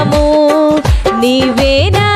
దైవము నీవేనా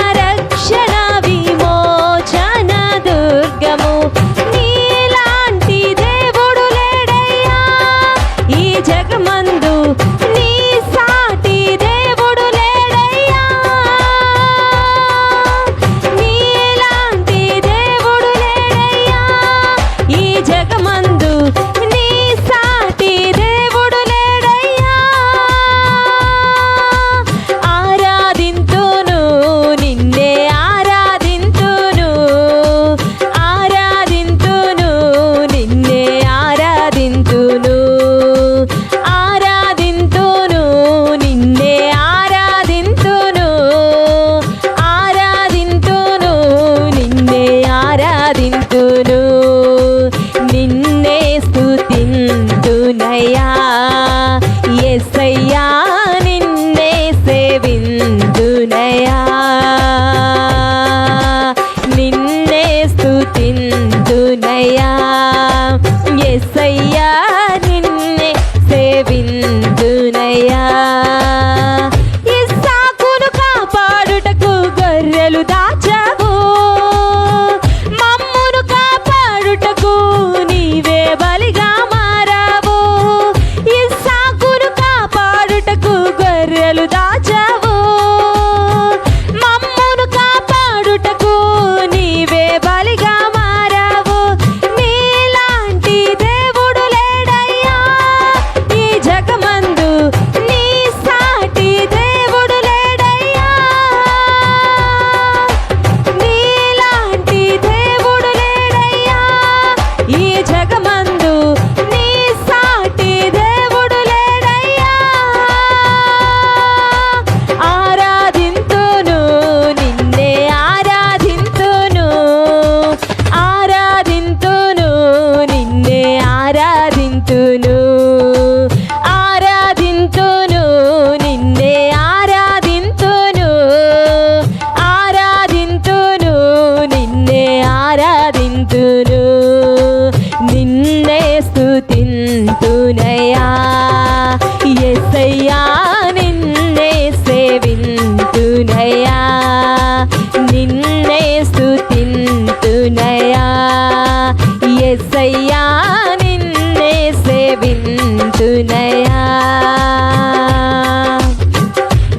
విందునయా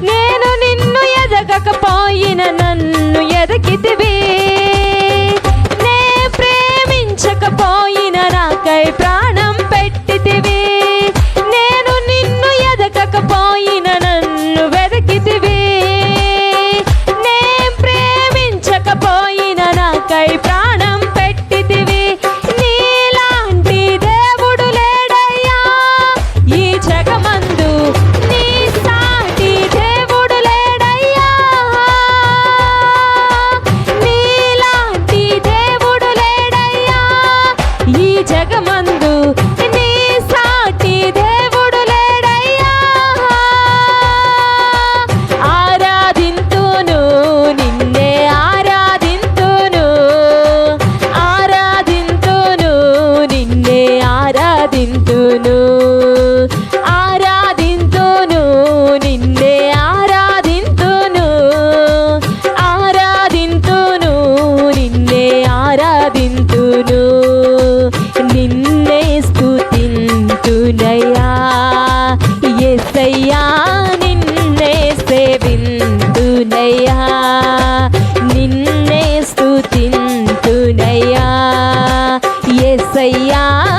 నేను నిన్ను ఎదగకపోయిన నన్ను ఎదగితివి నే ప్రేమించకపోయిన నాకై ప్రా 谁呀